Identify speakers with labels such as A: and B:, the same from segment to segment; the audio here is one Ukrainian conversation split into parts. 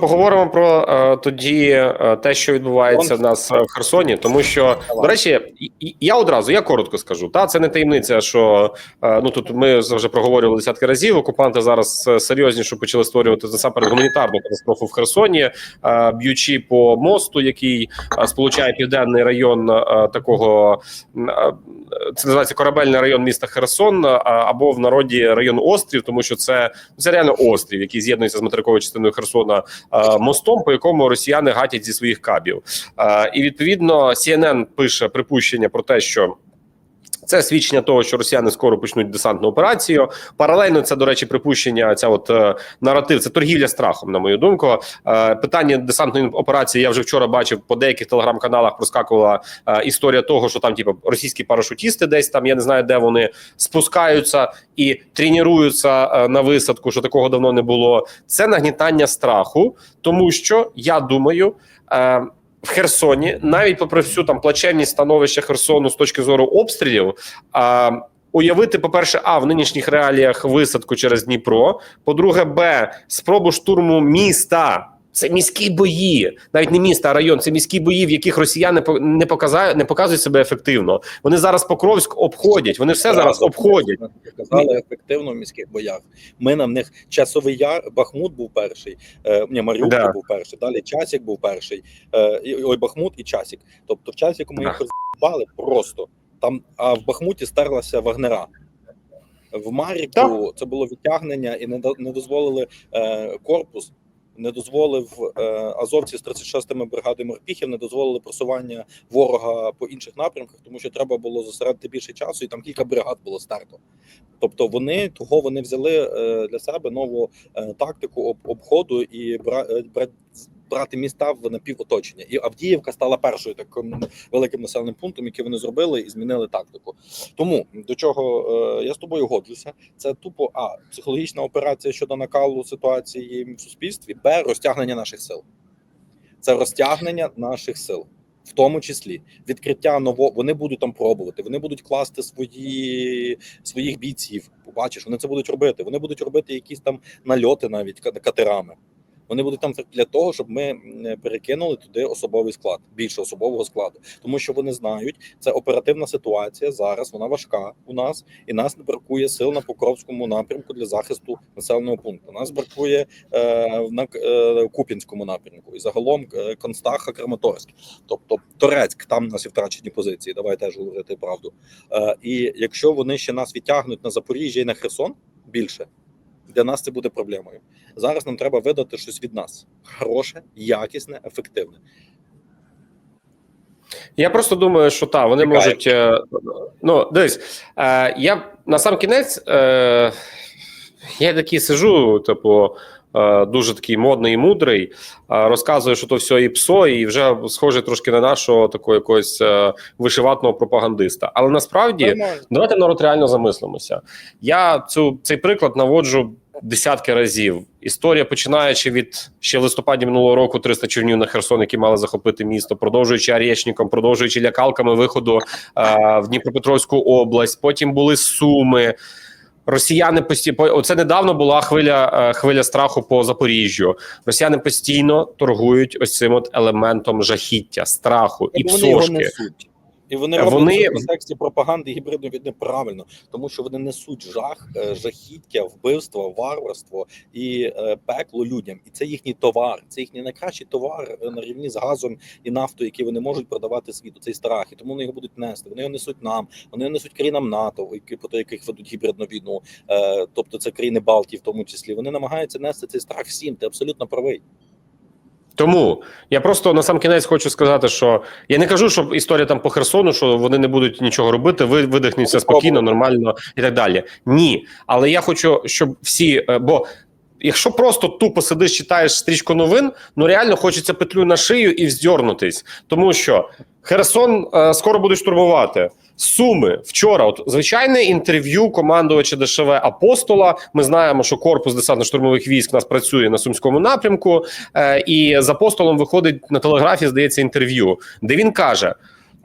A: Поговоримо про е, тоді е, те, що відбувається в нас е, в Херсоні, тому що до речі, я одразу я коротко скажу. Та це не таємниця, що е, ну тут ми вже проговорювали десятки разів. Окупанти зараз е, серйозніше почали створювати насамперед гуманітарну катастрофу в Херсоні, е, б'ючи по мосту, який е, сполучає південний район е, такого е, це називається корабельний район міста Херсон, або в народі район острів, тому що це, це реально острів, який з'єднується з материковою частиною Херсона мостом, по якому росіяни гатять зі своїх кабів. Е, І відповідно CNN пише припущення про те, що. Це свідчення того, що росіяни скоро почнуть десантну операцію. Паралельно це, до речі, припущення. Ця от е, наратив, це торгівля страхом, на мою думку. Е, питання десантної операції. Я вже вчора бачив по деяких телеграм-каналах. Проскакувала е, історія того, що там, типу, російські парашутісти, десь там я не знаю, де вони спускаються і тренуються е, на висадку. Що такого давно не було. Це нагнітання страху, тому що я думаю. Е, в Херсоні, навіть попри всю там плачевність становища Херсону з точки зору обстрілів, а, уявити, по-перше, а в нинішніх реаліях висадку через Дніпро. По-друге, б спробу штурму міста. Це міські бої, навіть не міста, а район. Це міські бої, в яких росіяни не показають, не показують себе ефективно. Вони зараз Покровськ обходять. Вони все зараз обходять.
B: Казали ефективно в міських боях. Ми на них часовий яр, Бахмут був перший, е, ні, Маріуполь
A: Да.
B: був перший, далі Часік був перший, е, ой, Бахмут і Часік. Тобто в Часіку ми їх розбали просто. Там, а в Бахмуті стерлася Вагнера. В Маріку це було відтягнення і не дозволили е, корпус. Не дозволив е, азовці з 36-ми бригадами морпіхів, не дозволили просування ворога по інших напрямках, тому що треба було зосередити більше часу, і там кілька бригад було старту. Тобто вони того вони взяли е, для себе нову е, тактику об, обходу і бра, е, бра, брати міста в напівоточення. І Авдіївка стала першою таким великим населеним пунктом, який вони зробили і змінили тактику. Тому до чого е, я з тобою годжуся, це тупо а психологічна операція щодо накалу ситуації в суспільстві, б розтягнення наших сил. Це розтягнення наших сил. В тому числі відкриття нового, вони будуть там пробувати, вони будуть класти свої своїх бійців. Побачиш, вони це будуть робити. Вони будуть робити якісь там нальоти навіть катерами. Вони будуть там для того, щоб ми перекинули туди особовий склад, більше особового складу, тому що вони знають, це оперативна ситуація зараз. Вона важка у нас, і нас не бракує сил на Покровському напрямку для захисту населеного пункту. Нас бракує е, на е, Куп'янському напрямку і загалом е, Констаха, Краматорськ, тобто Торецьк, там нас і втрачені позиції. Давай теж говорити правду. Е, і якщо вони ще нас відтягнуть на Запоріжжя і на Херсон більше. Для нас це буде проблемою. Зараз нам треба видати щось від нас: хороше, якісне, ефективне.
A: Я просто думаю, що так, вони
B: Чекаю.
A: можуть. е, Ну, дивись, е, я на сам кінець е, я такий сижу, типу, е, дуже такий модний і мудрий, е, розказую, що то все і псо, і вже схоже трошки на нашого такого якогось е, вишиватного пропагандиста. Але насправді.
B: Нормально.
A: Давайте народ реально замислимося. Я цю цей приклад наводжу десятки разів. Історія, починаючи від ще листопаді минулого року 300 човнів на Херсон, які мали захопити місто, продовжуючи Арєшніком, продовжуючи лякалками виходу е, в Дніпропетровську область. Потім були суми. Росіяни постійно оце недавно була хвиля хвиля страху по Запоріжжю. Росіяни постійно торгують ось цим от елементом жахіття, страху і псошки.
B: І вони
A: Вони-
B: роблять в контексті пропаганди гібридної війни правильно, тому що вони несуть жах, е, жахіття, вбивство, варварство і е, пекло людям. І це їхній товар, це їхній найкращий товар е, на рівні з газом і нафтою, який вони можуть продавати світу. Цей страх, і тому вони його будуть нести. Вони його несуть нам, вони його несуть країнам НАТО, які проти яких ведуть гібридну війну. Е, тобто це країни Балтії, в тому числі. Вони намагаються нести цей страх всім. Ти абсолютно правий.
A: Тому я просто на сам кінець хочу сказати, що я не кажу, що історія там по Херсону, що вони не будуть нічого робити, ви видихнуться спокійно, нормально і так далі. Ні, але я хочу, щоб всі, е, бо. Якщо просто тупо сидиш, читаєш стрічку новин, ну реально хочеться петлю на шию і вздьорнутись, тому що Херсон е, скоро будуть штурмувати. Суми вчора, от звичайне інтерв'ю командувача ДШВ Апостола. Ми знаємо, що корпус десантно-штурмових військ у нас працює на сумському напрямку, е, і з апостолом виходить на телеграфі, здається, інтерв'ю, де він каже: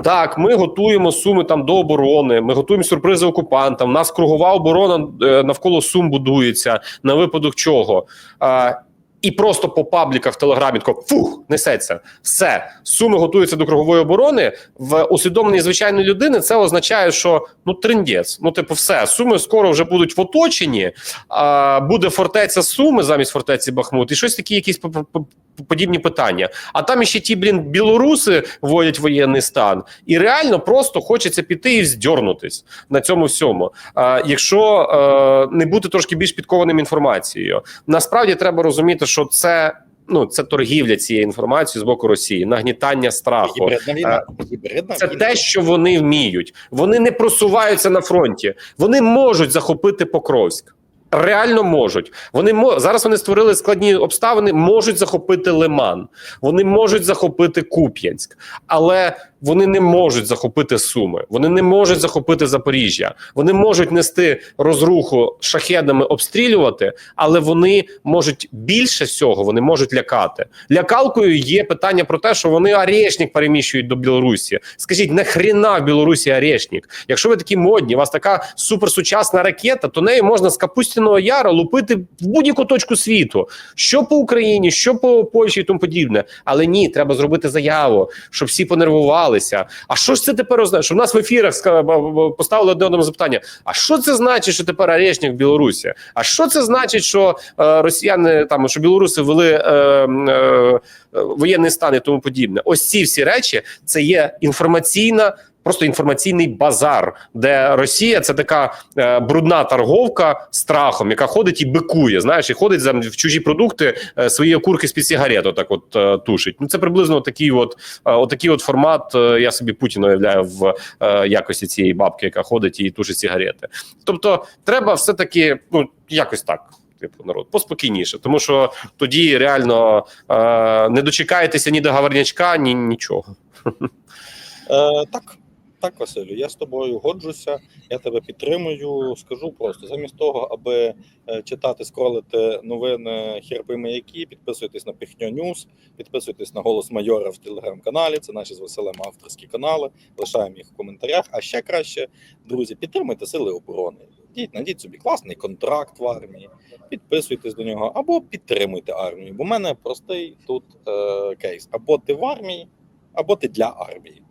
A: Так, ми готуємо суми там до оборони. Ми готуємо сюрпризи окупантам. У нас кругова оборона е, навколо сум будується на випадок чого. Е, і просто по пабліках в Телеграмі тако фух, несеться. Все, суми готуються до кругової оборони. В усвідомленні звичайної людини це означає, що ну триндець, Ну, типу, все, суми скоро вже будуть в оточенні. А, буде фортеця Суми замість фортеці Бахмут, і щось такі, якісь подібні питання. А там ще ті, блін, білоруси вводять воєнний стан, і реально просто хочеться піти і вздьорнутись на цьому всьому. А, якщо е, не бути трошки більш підкованим інформацією, насправді треба розуміти, що це. Ну, це торгівля цією інформацією з боку Росії, нагнітання страху.
B: Гібридна війна. Гібридна
A: Це
B: війна.
A: те, що вони вміють. Вони не просуваються на фронті. Вони можуть захопити Покровськ. Реально можуть. Вони зараз вони створили складні обставини, можуть захопити Лиман, вони можуть захопити Куп'янськ, але вони не можуть захопити Суми, вони не можуть захопити Запоріжжя. Вони можуть нести розруху шахедами, обстрілювати, але вони можуть більше всього, вони можуть лякати. Лякалкою є питання про те, що вони арешник переміщують до Білорусі. Скажіть, нахріна в Білорусі арешник? Якщо ви такі модні, у вас така суперсучасна ракета, то нею можна з Капустіного Яра лупити в будь-яку точку світу, що по Україні, що по Польщі і тому подібне. Але ні, треба зробити заяву, щоб всі понервувалися. А що ж це тепер означає? Що в нас в ефірах поставили одне одному запитання: а що це значить, що тепер Орешник Білорусі? А що це значить, що е, росіяни там що білоруси ввели е, е, е, воєнний стан і тому подібне? Ось ці всі речі це є інформаційна. Просто інформаційний базар, де Росія це така е, брудна торговка страхом, яка ходить і бикує. Знаєш, і ходить за в чужі продукти е, свої окурки з під сигарет, отак от е, тушить. Ну це приблизно такий, от е, отакий от формат. е, я собі Путіна уявляю в е, якості цієї бабки, яка ходить і тушить сигарети. Тобто, треба все таки, ну якось так. Типу народ поспокійніше, тому що тоді реально е, не дочекаєтеся ні до говорнячка, ні нічого.
B: Е, так, так, Василю, я з тобою годжуся, я тебе підтримую. Скажу просто замість того, аби е, читати, скролити новини хірби маяки, підписуйтесь на Піхньо Ньюс, підписуйтесь на голос майора в телеграм-каналі. Це наші з Василем авторські канали. Лишаємо їх в коментарях. А ще краще, друзі, підтримуйте сили оборони. Йдіть, найдіть собі класний контракт в армії, підписуйтесь до нього або підтримуйте армію. Бо в мене простий тут е, кейс: або ти в армії, або ти для армії.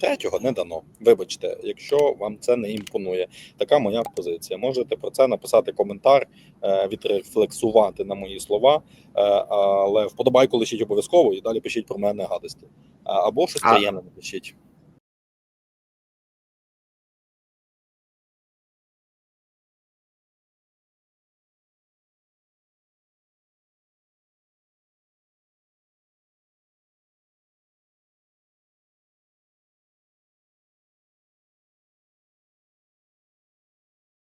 B: Третього не дано. Вибачте, якщо вам це не імпонує. Така моя позиція. Можете про це написати коментар, е, відрефлексувати на мої слова, е, але вподобайку лишіть обов'язково і далі пишіть про мене гадості. Або щось приємне напишіть.